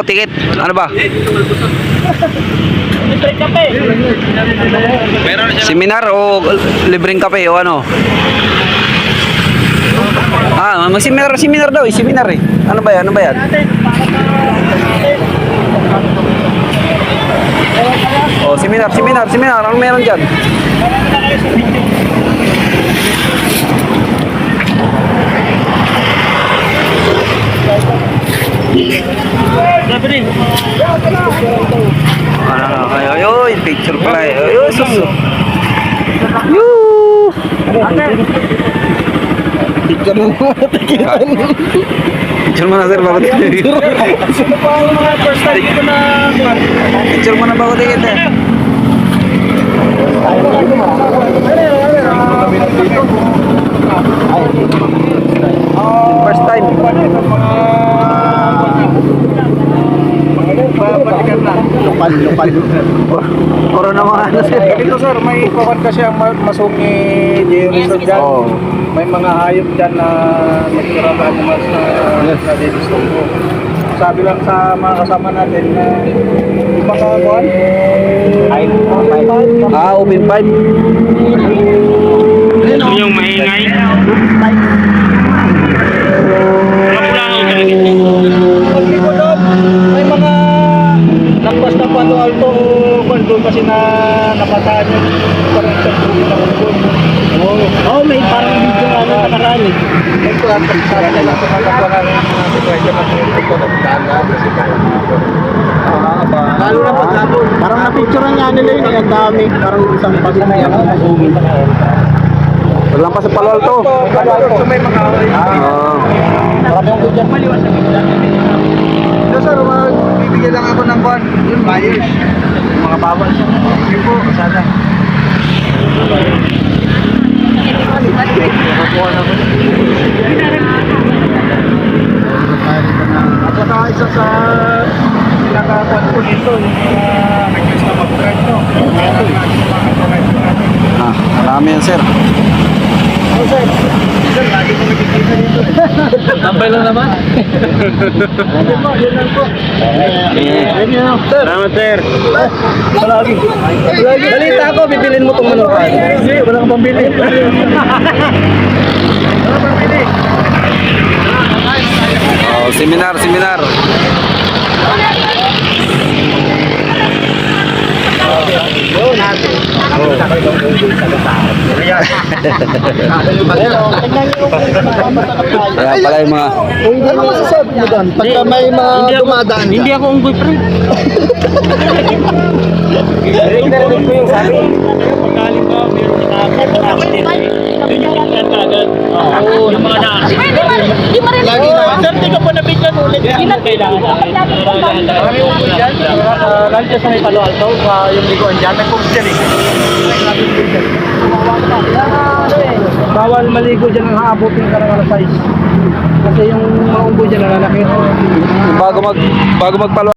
ako, ticket. Ano ba? Seminar o libreng kape o ano? Ah, mag-seminar, seminar daw, eh, seminar eh. Ano ba yan? Ano ba yan? Oh, seminar, seminar, seminar. Ano meron dyan? Ano, ay, ay, ay, picture pala eh. Ay, ay, sus. Yoo! Picture mo mo. Picture mo na sir, bago first time dito na... Picture mo na bago eh. First time. Babalikan na. Lokal, lokal. Puro na mga ano sir. Dito sir, may kukan kasi ang ma- masungi Jerry Resort dyan. Oo. May mga hayop dyan na nagtira ba animals na na dito Sabi lang sa mga kasama natin na? Ay, Ah, open pipe. Lakpas na palo alto kung doon kasi na napataan yung parang sa buhay na kung Oo, oh, may parang video nga na nakaraan eh. Ito ang pagsasabi nila sa mga kapwa namin mga sitwasyon na ito ng daga kasi Lalo na pag hapon. Parang na-picture nga nila yun, ang dami. Parang isang pagod na yan. Wala pa sa Palo Alto. Palo Alto. So may mga Oo. Marami ang dyan. Maliwasan Ito sir, magbibigyan lang ako ng kwan. Yun, buyers. Mga bawal. Yun po, sana. At saka isa sa pinaka-kwan ko dito, yung mga request na mag-drive to. Yung. Ah, marami yan sir. Oh. Sir, lagi ko nakikita dito. Tambay lang naman. Yun po, yun lang po. Ayun yun. Sir. Salamat, sir. Palagi. Balita ko, bibilin mo itong manukan. Hindi, walang pambili. Walang pambili. Oh, seminar, seminar. Kaya pala yung mga Ano masasabi mo doon? Pagka may mga dumadaan ka. Hindi ako unggoy, pre. Narinig ko yung sabi. Pagkalim ba, meron din. Yun yung ilan agad. Oo, yung mga na. Di mo rin Lagi na. Sir, di ka pa nabigyan ulit. Ilan kailangan natin? Marami ulit dyan. Uh, lalo dyan sa may Palo Alto, yung liguan dyan. Eh. Bawal maligo dyan ang haabutin ka ng alas 6. Kasi yung mga unggoy dyan nalalaki. bago mag bago magpalo